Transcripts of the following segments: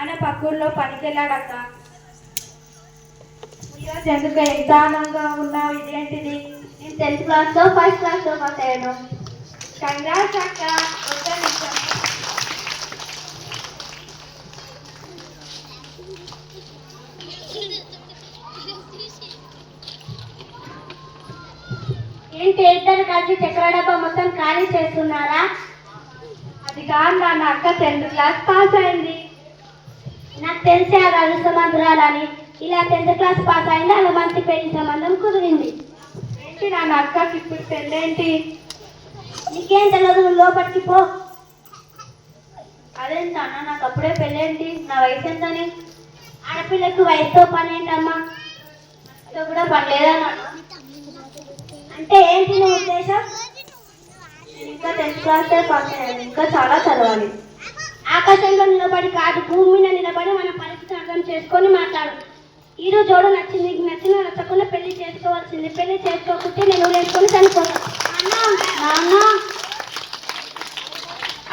ఆయన పక్కూర్లో పనికి వెళ్ళాడక్క ఈరోజు ఎందుకు ఎంత ఆనందంగా ఉన్నావు ఇదేంటిది నేను టెన్త్ క్లాస్లో ఫస్ట్ క్లాస్లో పాస్ అయ్యాను. కంగ్రాట్స్ అక్క. ఒక్క నిమిషం. ఏంటి ఇద్దరు కలిసి చక్ర డబ్బా మొత్తం ఖాళీ చేస్తున్నారా? అది కాదు నాన్న అక్క టెన్త్ క్లాస్ పాస్ అయింది. తెలిసే అది అదృష్టమంతురాలని ఇలా టెన్త్ క్లాస్ పాస్ అయింది అలా మంచి పెళ్ళి సంబంధం కుదిరింది. ఏంటి నాన్న అక్కకి ఇప్పుడు పెళ్ళేంటి నీకేం తెలియదు నువ్వు లోపలికి పో. అదేంటి నాన్న నాకు అప్పుడే పెళ్ళేంటి నా వయసు ఎంతని? ఆడపిల్లకు వయసుతో పని ఏంటమ్మా? నాతో కూడా పనిలేదా నాన్న? అంటే ఏంటి నీ ఉద్దేశం? ఇంకా టెన్త్ క్లాస్ పాస్ అయ్యాను ఇంకా చాలా చదవాలి. ఆకాశంలో నిలబడి కాదు భూమి మీద నిలబడి మన పరిస్థితి అర్థం చేసుకొని మాట్లాడు. ఈ రోజు జోడు నచ్చింది నీకు నచ్చిన నచ్చకుండా పెళ్ళి చేసుకోవాల్సింది. పెళ్ళి చేసుకోకుంటే నేను లేచుకొని చనిపోతాను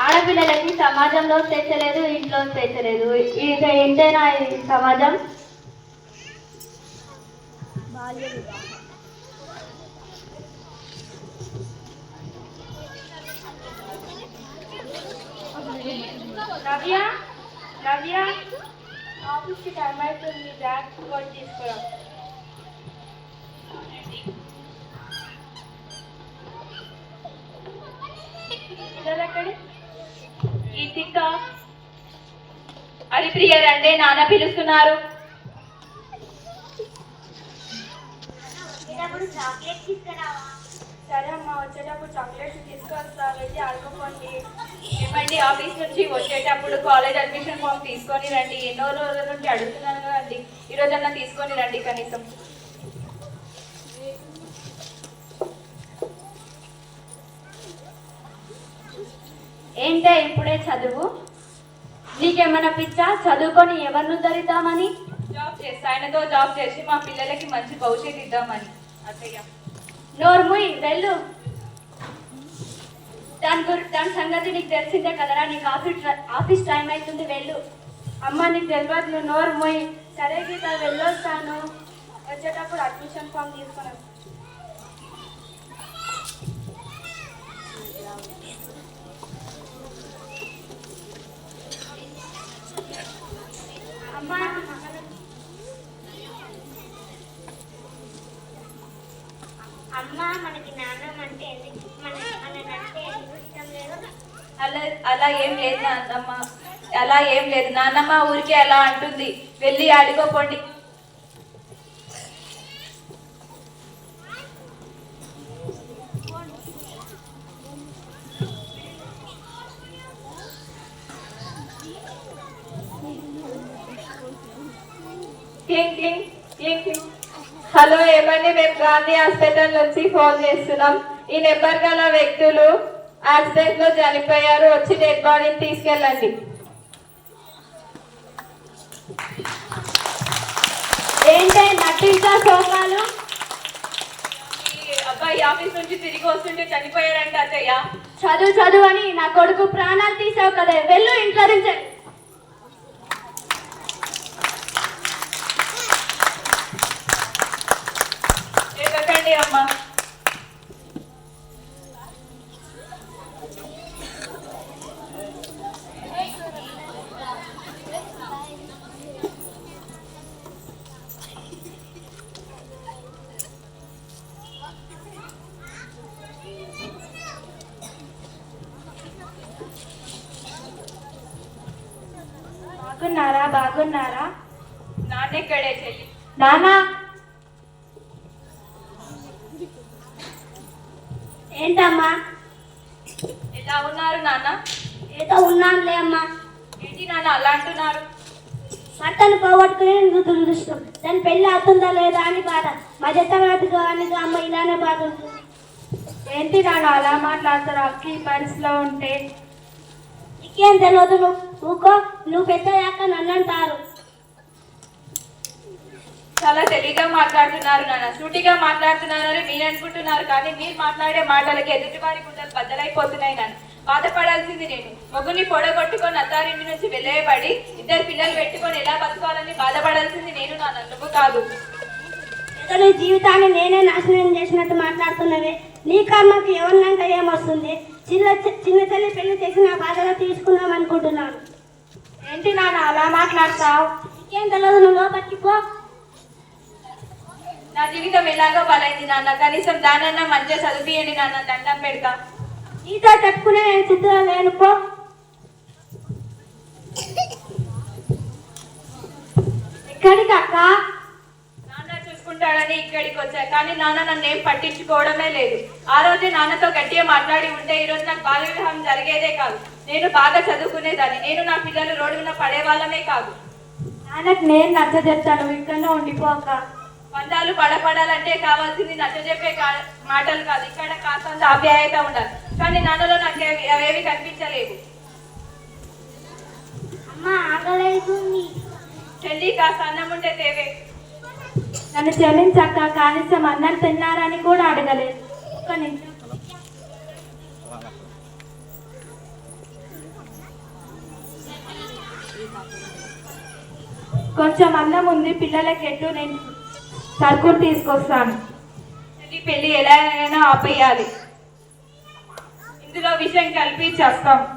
ఆడపిల్లలకి సమాజంలో స్వేచ్ఛ లేదు ఇంట్లో స్వేచ్ఛ లేదు. ఇక ఏంటైనా ఈ సమాజం నవ్య నవ్య ఆఫీస్కి టైం అవుతుంది బ్యాగ్ తీసుకురా? పిల్లలెక్కడి గీతిక హరిప్రియ రండి నాన్న పిలుస్తున్నారు. చాక్లెట్ తీసుకురావా? సరే అమ్మా వచ్చేటప్పుడు చాక్లెట్స్ తీసుకొస్తా వెళ్ళి ఆడుకోండి. ఏమండి ఆఫీస్ నుంచి వచ్చేటప్పుడు కాలేజ్ అడ్మిషన్ ఫామ్ తీసుకొని రండి. ఎన్నో రోజుల నుంచి అడుగుతున్నాను కదండి. ఈ రోజన్నా తీసుకొని రండి కనీసం. ఏంటే ఇప్పుడే చదువు? నీకేమైనా పిచ్చా? చదువుకొని ఎవరిని ఉద్ధరిద్దామని? జాబ్ చేస్తా. ఆయనతో జాబ్ చేసి మా పిల్లలకి మంచి భవిష్యత్తు ఇద్దామని. అత్తయ్య. నోర్ముయ్ వెళ్ళు. దాని గురి దాని సంగతి నీకు తెలిసిందే కదరా నీకు ఆఫీస్ ఆఫీస్ టైం అవుతుంది వెళ్ళు. అమ్మ నీకు తెలియదు నువ్వు నోరు మొయ్. సరే గీత వెళ్ళొస్తాను. వచ్చేటప్పుడు అడ్మిషన్ ఫామ్ తీసుకుని అమ్మ మనకి అంటే ఎందుకు ఎందుకు ఇష్టం లేదు. అలా అలా ఏం లేదు నాన్నమ్మ. అలా ఏం లేదు. నాన్నమ్మ ఊరికే అలా అంటుంది. వెళ్ళి ఆడుకోపోండి. ఏమండి మేము గాంధీ హాస్పిటల్ నుంచి ఫోన్ చేస్తున్నాం. ఈ నెంబర్ గల వ్యక్తులు యాక్సిడెంట్లో చనిపోయారు. వచ్చి డెడ్ బాడీని తీసుకెళ్ళండి. ఏంటే? నటించా సోకాలు ఈ అబ్బాయి ఆఫీస్ నుంచి తిరిగి వస్తుంటే చనిపోయారంట అత్తయ్య. చదువు చదువు అని నా కొడుకు ప్రాణాలు తీసావు కదా. వెళ్ళు ఇంట్లో నుంచి ఎక్కకండి అమ్మా బాగున్నారా బాగున్నారా? నాన్నెక్కడే చెల్లి నానా ఏంటమ్మా? ఎలా ఉన్నారు నాన్న? ఏదో ఉన్నానులే అమ్మా. ఏంటి నాన్న అలా అంటున్నారు? భర్తను పోగొట్టుకుని నువ్వు దురదృష్టం. దాని పెళ్ళి అవుతుందా లేదా అని బాధ. మా జతగాది కానీ అమ్మ ఇలానే బాధ ఉంటుంది. ఏంటి నాన్న అలా మాట్లాడతారు అక్క పరిస్థితిలో ఉంటే నీకేం తెలియదు నువ్వు? ఊకో నువ్వు పెద్దయ్యాక నన్ను అంటారు. చాలా తెలివిగా మాట్లాడుతున్నారు నాన్న. సూటిగా మాట్లాడుతున్నారని మీరు అనుకుంటున్నారు కానీ మీరు మాట్లాడే మాటలకి ఎదుటి వారి గుండెలు బద్దలైపోతున్నాయి నాన్న. బాధపడాల్సింది నేను. మొగ్గుని పొడగొట్టుకొని అత్తారింటి నుంచి వెళ్ళేయబడి ఇద్దరు పిల్లలు పెట్టుకొని ఎలా బతకాలని బాధపడాల్సింది నేను నా నువ్వు కాదు. జీవితాన్ని నేనే నాశనం చేసినట్టు మాట్లాడుతున్నవే. నీ కర్మకు ఎవరినంటే ఏమొస్తుంది? చిన్న చిన్న తల్లి పెళ్ళి చేసి నా బాధలో తీసుకుందాం అనుకుంటున్నాను. ఏంటి నాన్న అలా మాట్లాడతావు? ఇంకేం తెలియదు నువ్వు లోపలికి పో. నా జీవితం ఎలాగో బలైంది నాన్న. కనీసం దానన్నా మంచిగా చదివియండి నాన్న దండం పెడతా. నీతో చెప్పుకునే నేను సిద్ధంగా లేను పో. ఎక్కడికి అక్క? చూసుకుంటాడని ఇక్కడికి వచ్చా. కానీ నాన్న నన్ను ఏం పట్టించుకోవడమే లేదు. ఆ రోజే నాన్నతో గట్టిగా మాట్లాడి ఉంటే ఈ రోజు నాకు బాల్య వివాహం జరిగేదే కాదు. నేను బాగా చదువుకునేదాన్ని. నేను నా పిల్లలు రోడ్డు మీద పడేవాళ్ళమే కాదు. నాన్నకు నేను నచ్చ చెప్తాను. ఇక్కడనే ఉండిపోక బంధాలు పడపడాలంటే కావాల్సింది నచ్చజెప్పే మాటలు కాదు. ఇక్కడ కాస్తంత ఆప్యాయత ఉండాలి. కానీ నాన్నలో నాకు అవి- అవేవి కనిపించలేవు అమ్మ ఆగలేస్తుంది చెల్లి కాస్త అన్నం ఉంటే తేవే. నన్ను క్షమించక్క కనీసం అన్నం తిన్నారని కూడా అడగలేదు. ఒక్క నిమిషం. కొంచెం అన్నం ఉంది పిల్లలకి ఎట్టు నేను సరుకులు తీసుకొస్తాను. చెల్లి పెళ్ళి ఎలా అయినా ఆపేయాలి. ఇందులో విషయం కలిపి చేస్తాం.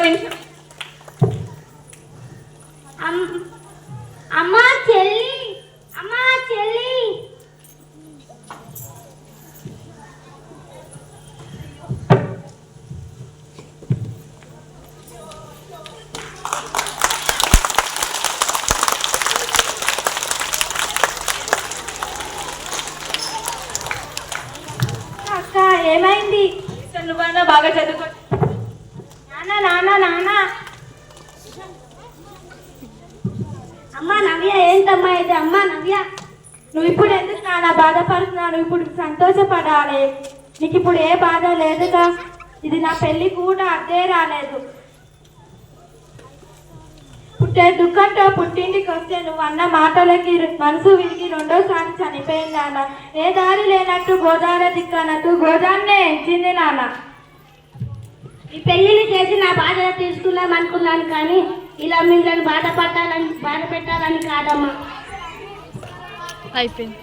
నిమిషం అమ్- అమ్మ చెల్లి అమ్మ చెల్లి. అక్క ఏమైంది? నువ్వన్నా బాగా చదువుకో నాన్న నాన్న నాన్న అమ్మ నవ్య ఏంటమ్మా ఇది? అమ్మ నవ్య నువ్వు ఇప్పుడు ఎందుకు నాన్న బాధపడుతున్నావు? నువ్వు ఇప్పుడు సంతోషపడాలి. నీకు ఇప్పుడు ఏ బాధ లేదుగా? ఇది నా పెళ్ళి కూడా అద్దే రాలేదు. పుట్టే దుఃఖంతో పుట్టింటికి వస్తే నువ్వు అన్న మాటలకి మనసు విరిగి రెండోసారి చనిపోయింది నాన్న. ఏ దారి లేనట్టు గోదావరి దిక్కనట్టు గోదాన్నే ఎంచింది నాన్న. ఈ పెళ్ళిని చేసి నా బాధ తీసుకుందాం అనుకున్నాను కానీ ఇలా మిమ్మల్ని బాధపడాలని బాధ పెట్టాలని కాదమ్మా. అయిపోయింది.